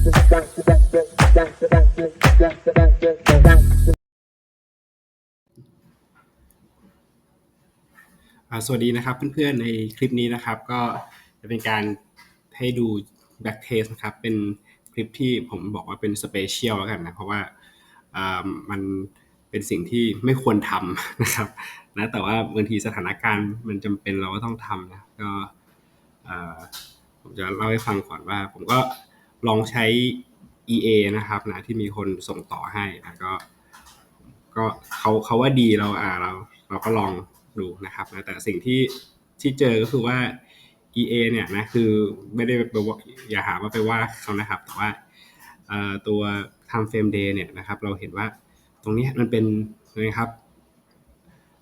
สวัสดีนะครับเพื่อนๆในคลิปนี้นะครับ ก็จะเป็นการให้ดู back test นะครับ เป็นคลิปที่ผมบอกว่าเป็นสเปเชียลแล้วกันนะ เพราะว่ามันเป็นสิ่งที่ไม่ควรทำนะครับนะแต่ว่าบางทีสถานการณ์มันจำเป็นเราก็ต้องทำนะก็ผมจะเล่าให้ฟังก่อนว่า ผมก็ ลองใช้ EA นะครับนะที่มีคนส่งต่อให้นะก็ ก็เขาเขาว่าดีเราอ่าเราเราก็ลองดูนะครับนะแต่สิ่งที่ที่เจอก็คือว่า EA เนี่ยนะคือไม่ได้ไปว่าอย่าหาว่าไปว่าเขานะครับแต่ว่าตัว time frame day เนี่ยนะครับ เราเห็นว่าตรงนี้มันเป็นนะครับ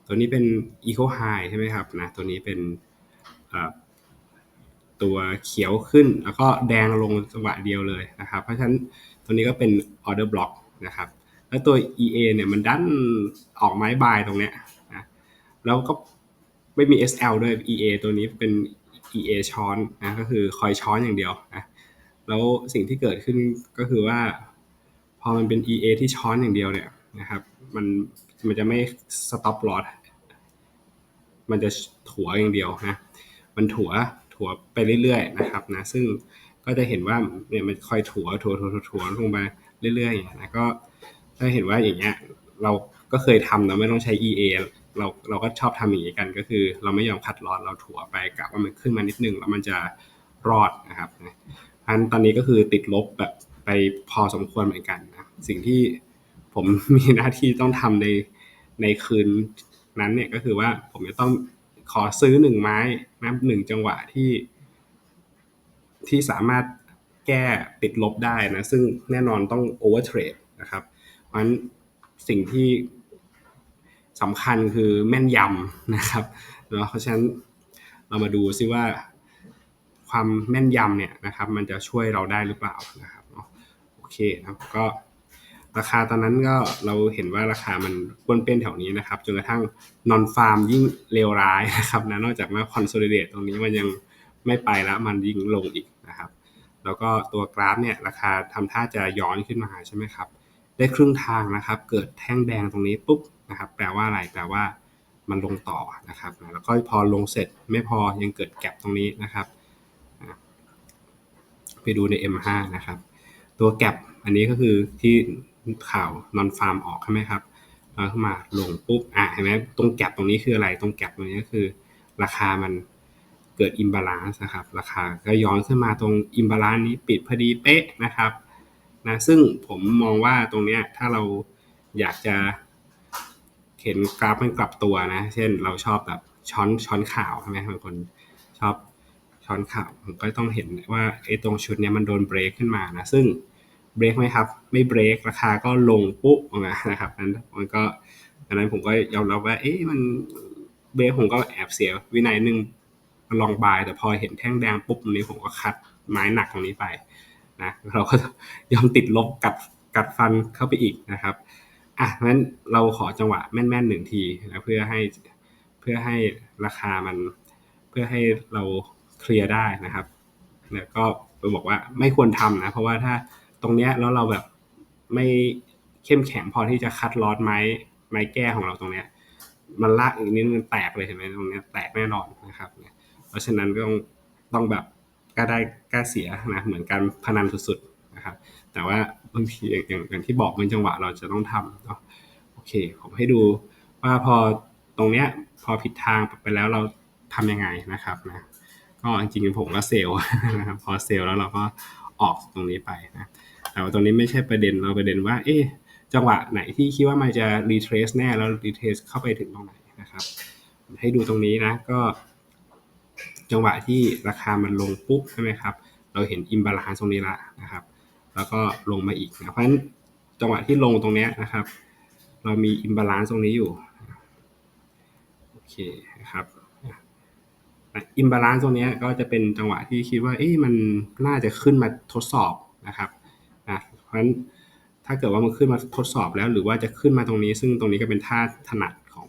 ตัวนี้เป็น eco high ใช่ไหมครับนะตัวนี้เป็น ตัวเขียวขึ้น แล้วก็แดงลงจังหวะเดียวเลยนะครับ เพราะฉะนั้นตัวนี้ก็เป็น order block นะครับ แล้วตัว EA เนี่ยมันดันออกไม้บายตรงเนี้ยนะแล้วก็ไม่มี SL ด้วย EA ตัวนี้เป็น EA ช้อนนะก็คือคอยช้อนอย่างเดียวนะแล้วสิ่งที่เกิดขึ้นก็คือว่า พอมันเป็น EA ที่ช้อนอย่างเดียวเนี่ยนะครับ มันมันจะไม่ stop loss มันจะถัวอย่างเดียวนะ มันถัว ถัวไปเรื่อยๆนะครับนะซึ่งก็จะเห็นว่าเนี่ยมันคอยถัวถัวถัวถัวลงมาเรื่อยๆอย่างนะก็ถ้าเห็นว่าอย่างเงี้ยเราก็เคยทำนะไม่ต้องใช้ EA เราเราก็ชอบทำอย่างนี้กันก็คือ เราไม่ยอมคัดลอดเราถัวไปกะว่ามันขึ้นมานิดนึงแล้วมันจะรอดนะครับอันตอนนี้ก็คือติดลบแบบไปพอสมควรเหมือนกันนะสิ่งที่ผมมีหน้าที่ต้องทำในในคืนนั้นเนี่ยก็คือว่าผมจะต้อง ขอซื้อหนึ่งไม้นะหนึ่งจังหวะที่ ที่สามารถแก้ติดลบได้นะ ซึ่งแน่นอนต้องโอเวอร์เทรดนะครับ เพราะฉะนั้นสิ่งที่สำคัญคือแม่นยำนะครับเพราะฉะนั้นเรามาดูซิว่าความแม่นยำเนี่ยนะครับ มันจะช่วยเราได้หรือเปล่านะครับโอเคครับก็ ราคาตอนนั้นก็เราเห็นว่าราคามันป้วนเปี้ยนแถวนี้นะครับจนกระทั่งนอนฟาร์มยิ่งเลวร้ายนะครับนะนอกจากว่าคอนโซลิเดตตรงนี้มันยังไม่ไปแล้วมันยิ่งลงอีกนะครับ แล้วก็ตัวกราฟเนี่ยราคาทำท่าจะย้อนขึ้นมาใช่ไหมครับ ได้ครึ่งทางนะครับ เกิดแท่งแดงตรงนี้ปุ๊บนะครับ แปลว่าอะไรแปลว่ามันลงต่อนะครับ แล้วก็พอลงเสร็จไม่พอยังเกิดแกลบตรงนี้นะครับไปดูใน M5 นะครับ ตัวแกลบอันนี้ก็คือที่ ข่าวนอนฟาร์มออกใช่ไหมครับแล้วขึ้นมาลงปุ๊บอะเห็นไหมตรงแกลบตรงนี้คืออะไรตรงแกลบตรงนี้ก็คือ ราคามันเกิดอิมบาลานซ์นะครับ ราคาก็ย้อนขึ้นมาตรงอิมบาลานซ์นี้ปิดพอดีเป๊ะนะครับนะซึ่งผมมองว่าตรงเนี้ยถ้าเราอยากจะเห็นกราฟมันกลับตัวนะ เช่นเราชอบแบบช้อนช้อนข่าวใช่ไหมบางคนชอบช้อนข่าวผมก็ต้องเห็นว่าไอ้ตรงชุดเนี้ยมันโดนเบรกขึ้นมานะซึ่ง เบรกไหมครับ ไม่เบรกราคาก็ลงปุ๊บนะครับนั้นมันก็ดังนั้นผมก็ยอมรับว่า เอ๊ะมันเบรกผมก็แอบเสียวินัยนึงลองบาย แต่พอเห็นแท่งแดงปุ๊บตรงนี้ผมก็คัดไม้หนักตรงนี้ไปนะเราก็ยอมติดลบกัดกัดฟันเข้าไปอีกนะครับอะงั้นเราขอจังหวะแม่นๆหนึ่งทีนะเพื่อให้เพื่อให้ราคามันเพื่อให้เราเคลียร์ได้นะครับ แล้วก็ไปบอกว่าไม่ควรทำนะ เพราะว่าถ้า รงเนี้ยแล้วเราแบบไม่เข้มแข็งพอที่จะคัดลอดไม้ไม้แก้ของเราตรงเนี้ย มันลากอีกนิดมันแตกเลยเห็นไหมตรงเนี้ยแตกแน่นอนนะครับ เพราะฉะนั้นก็ต้องต้องแบบกล้าได้กล้าเสียนะเหมือนการพนันสุดๆนะครับ แต่ว่าบางทีอย่างอย่างที่บอกมันจังหวะเราจะต้องทำเนาะโอเค ผมให้ดูว่าพอตรงเนี้ยพอผิดทางไปแล้วเราทำยังไงนะครับนะก็จริงๆผมก็เซลล์นะครับพอเซลล์แล้วเราก็ออกตรงนี้ไปนะ แต่ว่าตรงนี้ไม่ใช่ประเด็นเราประเด็นว่า เอ๊ะจังหวะไหนที่คิดว่ามันจะรีเทรสแน่แล้วรีเทรสเข้าไปถึงตรงไหนนะครับ ให้ดูตรงนี้นะก็ จังหวะที่ราคามันลงปุ๊บใช่ไหมครับ เราเห็นอิมบาลานซ์ตรงนี้ละนะครับ แล้วก็ลงมาอีกนะเพราะฉะนั้นจังหวะที่ลงตรงนี้นะครับ เรามีอิมบาลานซ์ตรงนี้อยู่โอเคนะครับอิมบาลานซ์ตรงนี้ก็จะเป็นจังหวะที่คิดว่าเอ๊ะมันน่าจะขึ้นมาทดสอบนะครับ เพราะฉะนั้นถ้าเกิดว่ามันขึ้นมาทดสอบแล้ว หรือว่าจะขึ้นมาตรงนี้ ซึ่งตรงนี้ก็เป็นท่าถนัดของ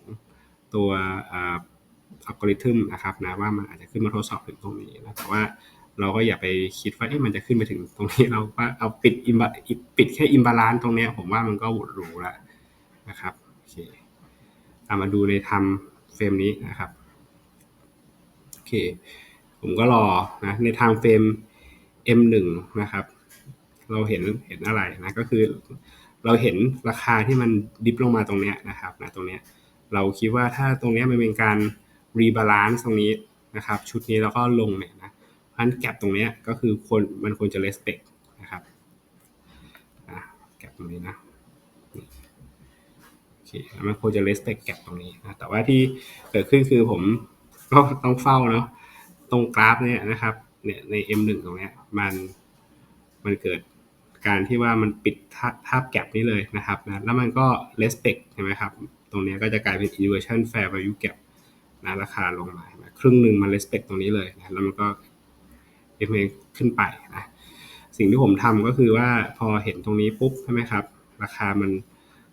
ตัวอัลกอริทึมนะครับนะว่ามันอาจจะขึ้นมาทดสอบถึงตรงนี้นะแต่ว่าเราก็อย่าไปคิดว่าเอ๊ะมันจะขึ้นไปถึงตรงนี้เราก็เอาปิดอิมบปิดแค่อิมบาลานซ์ตรงนี้ผมว่ามันก็หวดหรูแล้วนะครับโอเคเอามาดูในทำเฟรมนี้นะครับโอเคผมก็รอนะในทางเฟรม M1 นะครับ เราเห็นเห็นอะไรนะก็คือ เราเห็นราคาที่มันดิฟลงมาตรงเนี้ยนะครับนะตรงเนี้ยเราคิดว่าถ้าตรงเนี้ยมันเป็นการรีบาลานซ์ตรงนี้นะครับชุดนี้แล้วก็ลงเนี่ยนะเพราะฉะนั้นแก็บตรงเนี้ยก็คือคนมันควรจะเลสเปกนะครับนะแก็บตรงนี้นะโอเคมันควรจะเลสเปกแก็บตรงนี้นะแต่ว่าที่เกิดขึ้นคือผมก็ต้องเฝ้าเนาะตรงกราฟเนี่ยนะครับเนี่ยใน M1 ตรงเนี้ยมันมันเกิด การที่ว่ามันปิดทาบแก็บนี้เลยนะครับนะแล้วมันก็ respect ใช่ไหมครับ ตรงนี้ก็จะกลายเป็น inversion fair value gap นะราคาลงมาครึ่งหนึ่งมัน respect ตรงนี้เลยนะแล้วมันก็ f อขึ้นไปนะสิ่งที่ผมทำก็คือว่าพอเห็นตรงนี้ปุ๊บใช่ไหมครับ ราคามัน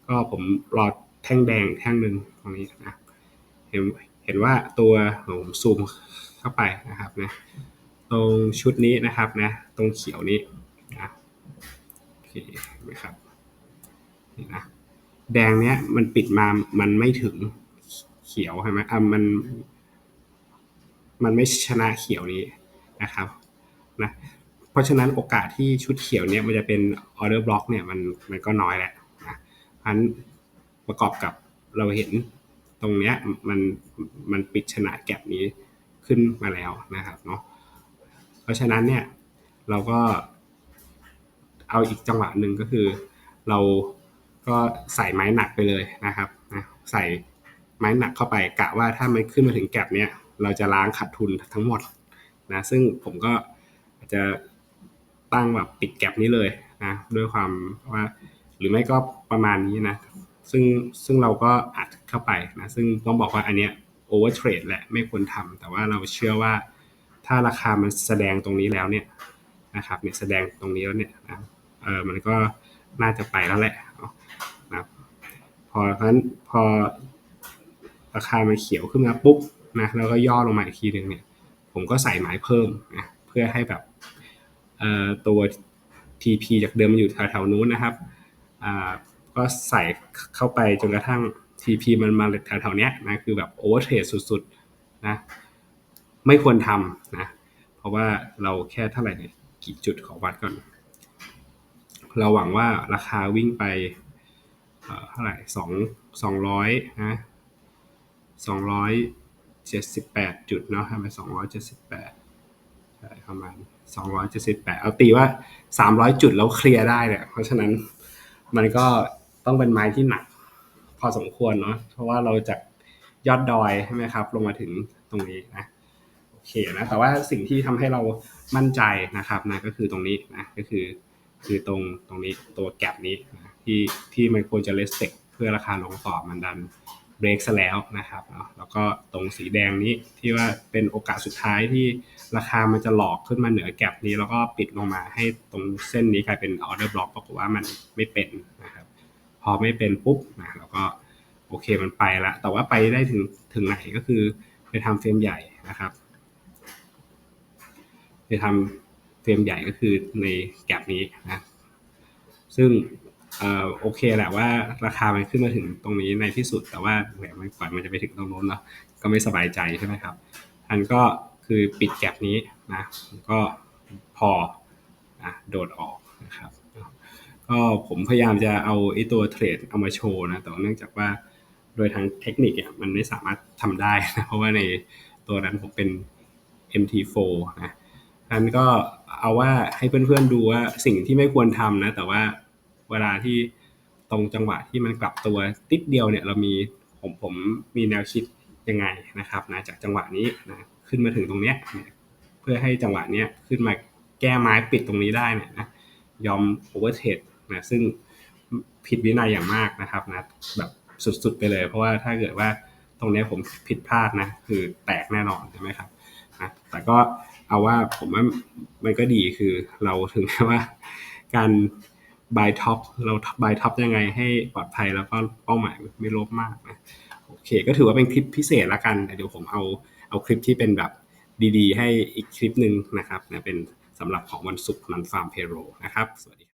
ก็ผมรอแท่งแดงแท่งหนึ่งตรงนี้นะเห็นเห็นว่าตัวผมซูมเข้าไปนะครับนะตรงชุดนี้นะครับนะตรงเขียวนี้นะ โอเคไหมครับนี่นะแดงเนี้ยมันปิดมา มันไม่ถึงเขียวใช่ไหมอะมัน มันไม่ชนะเขียวนี้นะครับนะเพราะฉะนั้นโอกาสที่ชุดเขียวเนี้ยมันจะเป็นออเดอร์บล็อกเนี่ยมันมันก็น้อยแหละนะพันประกอบกับเราเห็นตรงเนี้ยมันมันปิดชนะแก็บนี้ขึ้นมาแล้วนะครับเนาะเพราะฉะนั้นเนี่ยเราก็ เอาอีกจังหวะหนึ่งก็คือ เราก็ใส่ไม้หนักไปเลยนะครับนะใส่ไม้หนักเข้าไปกะว่าถ้ามันขึ้นมาถึงแก็บเนี้ยเราจะล้างขาดทุนทั้งหมดนะซึ่งผมก็อาจจะตั้งแบบปิดแก็บนี้เลยนะด้วยความว่าหรือไม่ก็ประมาณนี้นะซึ่งซึ่งเราก็อัดเข้าไปนะซึ่งต้องบอกว่าอันเนี้ยโอเวอร์เทรดแหละไม่ควรทำแต่ว่าเราเชื่อว่าถ้าราคามันแสดงตรงนี้แล้วเนี่ยนะครับเนี่ยแสดงตรงนี้แล้วเนี่ยนะ เออมันก็น่าจะไปแล้วแหละนะพอเพราะนั้นพอราคามันเขียวขึ้นมาปุ๊บนะแล้วก็ย่อลงมาอีกทีหนึ่งเนี่ย ผมก็ใส่ไม้เพิ่มนะเพื่อให้แบบเอ่อตัว TP จากเดิมมันอยู่แถวๆนู้นนะครับอ่าก็ใส่เข้าไปจนกระทั่ง TP มันมาแถวๆเนี้ยนะคือแบบโอเวอร์เทรดสุดๆนะไม่ควรทำนะเพราะว่าเราแค่เท่าไหร่เนี่ยกี่จุดขอวัดก่อน เราหวังว่าราคาวิ่งไปเท่าไหร่สองสองร้อยนะสองร้อยเจ็ดสิบแปดจุดเนาะทำไปสองร้อยเจ็ดสิบแปดใช่ประมาณสองร้อยเจ็ดสิบแปดเอาตีว่าสามร้อยจุดแล้วเคลียร์ได้เนี่ยเพราะฉะนั้นมันก็ต้องเป็นไม้ที่หนักพอสมควรเนาะเพราะว่าเราจากยอดดอยใช่ไหมครับ ลงมาถึงตรงนี้นะโอเคนะแต่ว่าสิ่งที่ทำให้เรามั่นใจนะครับนะก็คือตรงนี้นะก็คือ คือตรงตรงนี้ตัวแกลบนี้นะที่ที่มันควรจะเลสเซกเพื่อราคาลงต่อมันดันเบรกซะแล้วนะครับเนาะแล้วก็ตรงสีแดงนี้ที่ว่าเป็นโอกาสสุดท้ายที่ราคามันจะหลอกขึ้นมาเหนือแก็บนี้ แล้วก็ปิดลงมาให้ตรงเส้นนี้กลายเป็นออเดอร์บล็อกปรากฏว่ามันไม่เป็นนะครับพอไม่เป็นปุ๊บนะเราก็โอเคมันไปละแต่ว่าไปได้ถึงถึงไหนก็คือไปทำเฟรมใหญ่นะครับไปทำ เฟรมใหญ่ก็คือในแก็บนี้นะซึ่งโอเคแหละว่าราคามันขึ้นมาถึงตรงนี้ในที่สุด แต่ว่าแหมมันก่อนมันจะไปถึงตรงโน้นเนาะก็ไม่สบายใจใช่ไหมครับอันก็คือปิดแก็บนี้นะก็พอนะโดดออกนะครับก็ผมพยายามจะเอาไอ้ตัวเทรดเอามาโชว์นะแต่เนื่องจากว่าโดยทางเทคนิคเนี่ยมันไม่สามารถทำได้นะเพราะว่าในตัวนั้นผมเป็น MT4 นะอันก็ เอาว่าให้เพื่อนๆดูว่าสิ่งที่ไม่ควรทำนะ แต่ว่าเวลาที่ตรงจังหวะที่มันกลับตัวติดเดียวเนี่ยเรามีผมผมมีแนวคิดยังไงนะครับนะจากจังหวะนี้นะขึ้นมาถึงตรงเนี้ยเพื่อให้จังหวะเนี้ยขึ้นมาแก้ไม้ปิดตรงนี้ได้เนี่ยนะยอมโอเวอร์เทรดนะซึ่งผิดวินัยอย่างมากนะครับนะแบบสุดๆไปเลย เพราะว่าถ้าเกิดว่าตรงนี้ผมผิดพลาดนะคือแตกแน่นอนใช่ไหมครับนะแต่ก็ เอาว่าผมว่ามันก็ดีคือเราถึงแม้ว่า การบายท็อปเราบายท็อปยังไงให้ปลอดภัยแล้วก็เป้าหมายไม่ลบมากนะโอเค ก็ถือว่าเป็นคลิปพิเศษละกันเดี๋ยวผมเอาเอาคลิปที่เป็นแบบดีๆ ให้อีกคลิปหนึ่งนะครับนะเป็นสำหรับของวันศุกร์นันฟาร์มเพโรนะครับ สวัสดี